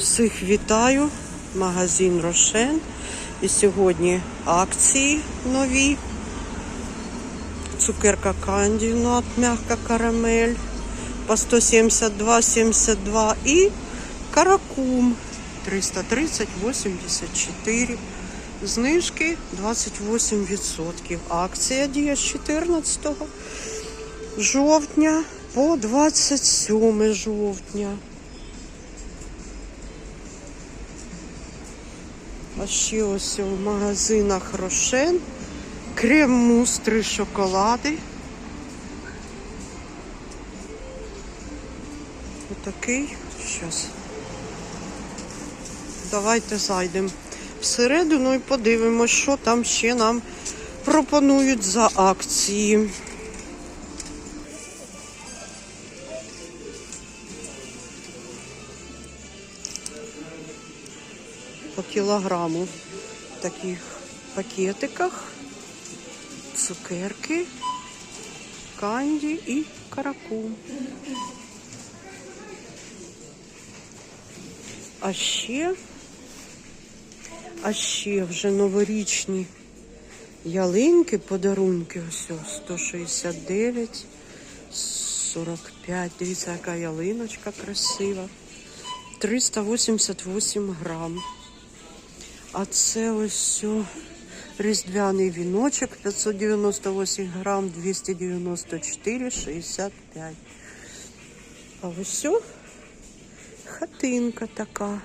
Всіх вітаю, магазин Рошен. І сьогодні акції нові. Цукерка Канді, нот, м'яка карамель по 172,72 і каракум 330,84. Знижки 28%. Акція діє з 14 жовтня по 27 жовтня. А ще ось у магазинах Рошен. Крем-мус, три шоколади. Отакий. Щас. Давайте зайдемо всередину і подивимось, що там ще нам пропонують за акції. По кілограму в таких пакетиках цукерки, канді і каракум. А ще, а ще вже новорічні ялинки, подарунки, ось, 169, 45. Дивіться, яка ялиночка красива. 388 грам. А це ось різдвяний віночок 598 грам, 294,65. А ось хатинка така.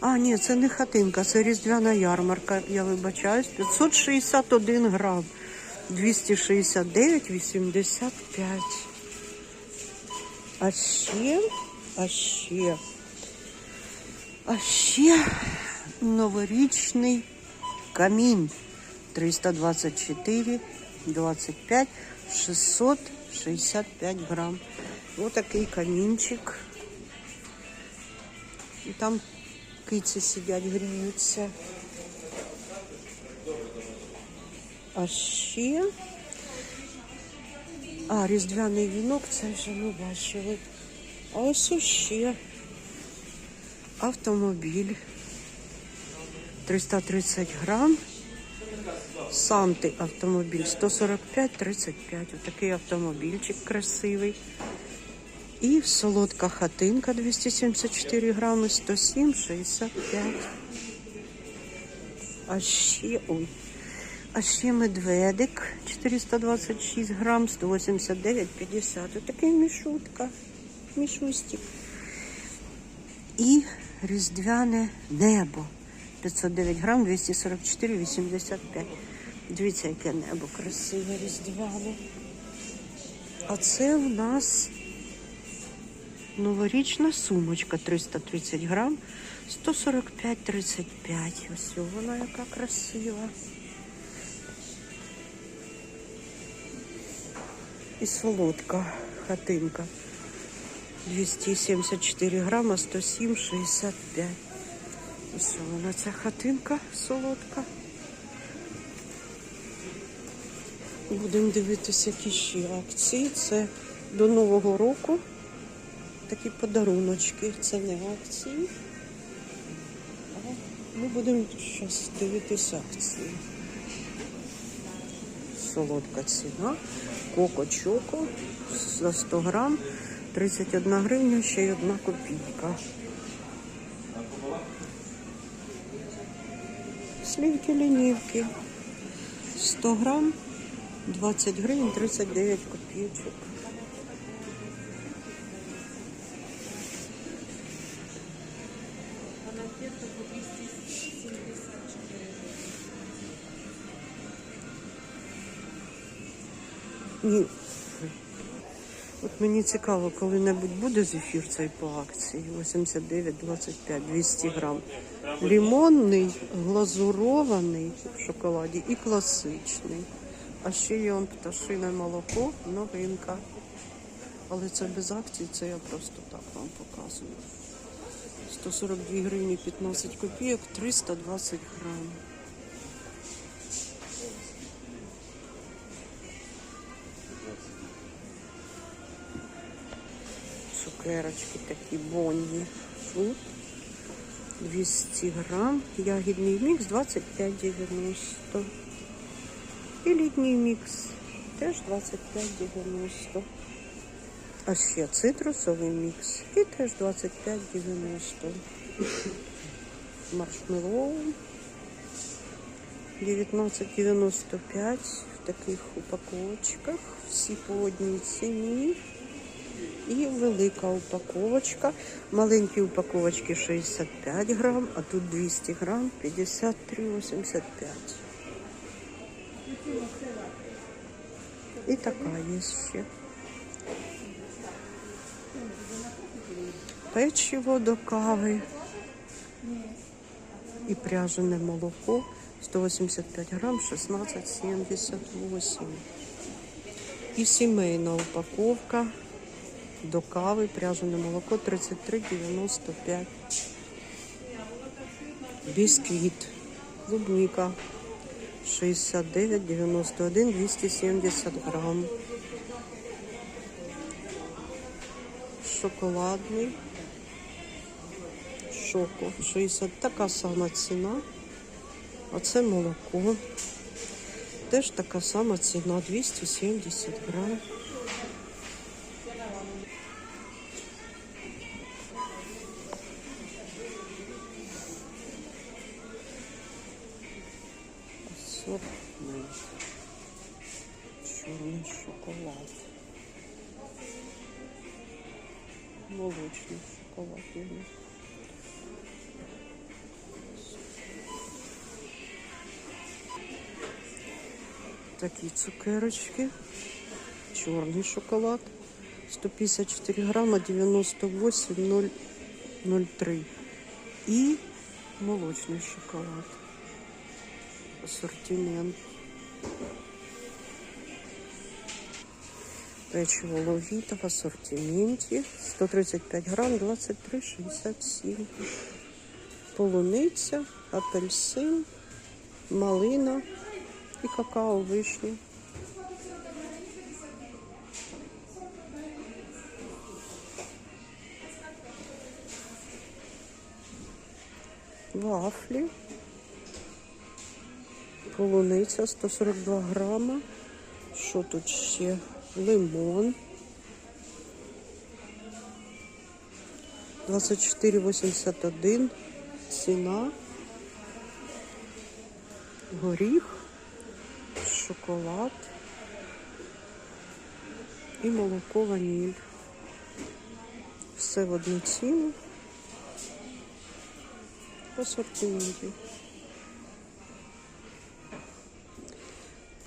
А, ні, це не хатинка, це різдвяна ярмарка, я вибачаюсь. 561 грам, 269,85. А ще, а ще, а ще новорічний камін 324, 25, 665 грам. Ось такий камінчик. І там киці сидять, гріються. А ще. А, різдвяний вінок, це вже ми бачили. А ось ще автомобіль. 330 грам. Санти автомобіль 145-35. Отакий автомобільчик красивий. І солодка хатинка 274 грами, 107,65. А ще, ой, а ще медведик 426 грам, 189,50. Отакий мішутка, мішустик. І різдвяне небо. 509 грам, 244,85. Дивіться, яке небо красиве, різдвяне. А це у нас новорічна сумочка 330 грам, 145,35. Ось вона яка красива. І солодка хатинка. 274 грама, 107,65. Ось вона ця хатинка солодка. Будемо дивитися, які ще акції. Це до Нового року. Такі подаруночки. Це не акції. А ми будемо зараз дивитися акції. Солодка ціна. Коко Чоко за 100 грам. 31 гривня, ще й одна копійка. Слівки лінівки 100 грам, 20 гривень, 39 копійочок. Ні. От мені цікаво, коли-небудь буде зефір цей по акції. 89,25, 200 грам. Лімонний, глазурований в шоколаді і класичний. А ще є он пташине молоко, новинка. Але це без акції, це я просто так вам показую. 142 гривні 15 копійок, 320 грам. Цукерочки такі бонні. Фу. 200 грам. Ягідний мікс 25,90. І літній мікс теж 25,90. А ще цитрусовий мікс і теж 25,90. Маршмеллоу 19,95 в таких упаковочках. Всі по одній ціні. І велика упаковочка. Маленькі упаковочки 65 грам, а тут 200 грам 53,85. І така є ще. Печиво до кави. І пряжене молоко 185 грам 16,78. І сімейна упаковка до кави, пряжене молоко 33,95. Бісквіт, клубника 69,91, 270 грам. Шоколадний. Шоко 60. Така сама ціна. А це молоко. Теж така сама ціна 270 грам. Молочний шоколад. у нас. Такі цукерочки. Чорний шоколад. 154 грама 98,003. І молочний шоколад. Ассортимент. Печиво ловіта в ассортименті. 135 грам 23,67. Полуниця, апельсин, малина і какао вишня. Вафлі. Полуниця 142 грама. Що тут ще? Лимон. 24,81 ціна. Горіх, шоколад і молоко ваніль. Все в одну ціну. В асортименті.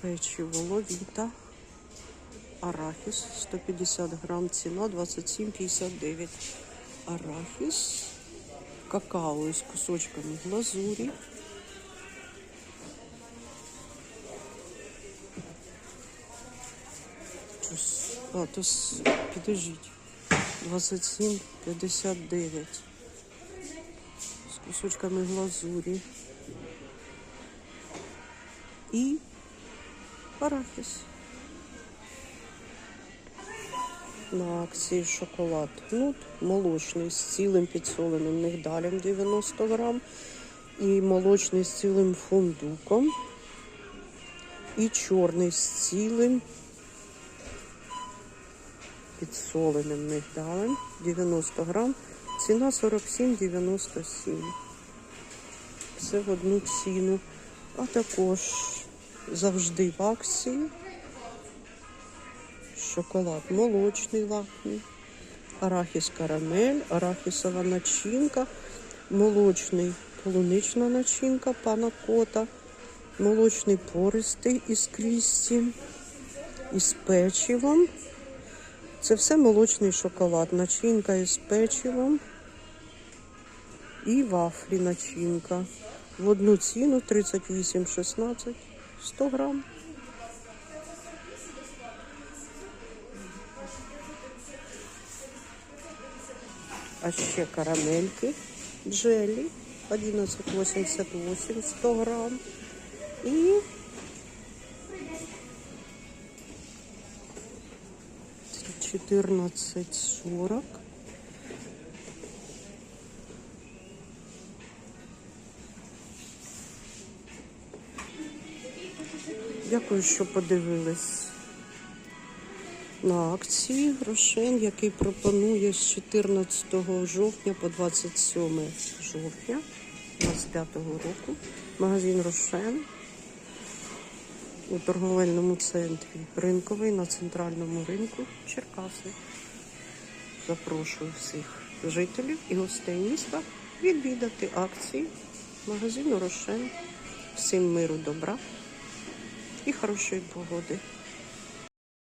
Печиво ловіта. Арахіс 150 грам, ціна 27,59. Арахіс. Какао із кусочками глазурі. А, то с- підождіть. 27,59. З кусочками глазурі. І арахіс. На акції шоколад нут молочний з цілим підсоленим мигдалем 90 грам. І молочний з цілим фундуком. І чорний з цілим підсоленим мигдалем 90 грам. Ціна 47,97. Все в одну ціну. А також завжди в акції. Шоколад молочний лакний, арахіс карамель, арахісова начинка, молочний полунична начинка пана кота, молочний пористий із крісті, із печивом. Це все молочний шоколад, начинка із печивом і вафлі начинка. В одну ціну 38,16, 100 грам. а ще карамельки, джелі 11,88 100 грам. І чотирнадцять сорок. Дякую, що подивились на акції Рошен, який пропонує з 14 жовтня по 27 жовтня 25 року. Магазин Рошен у торговельному центрі ринковий на центральному ринку Черкаси. Запрошую всіх жителів і гостей міста відвідати акції магазину Рошен. Всім миру, добра і хорошої погоди.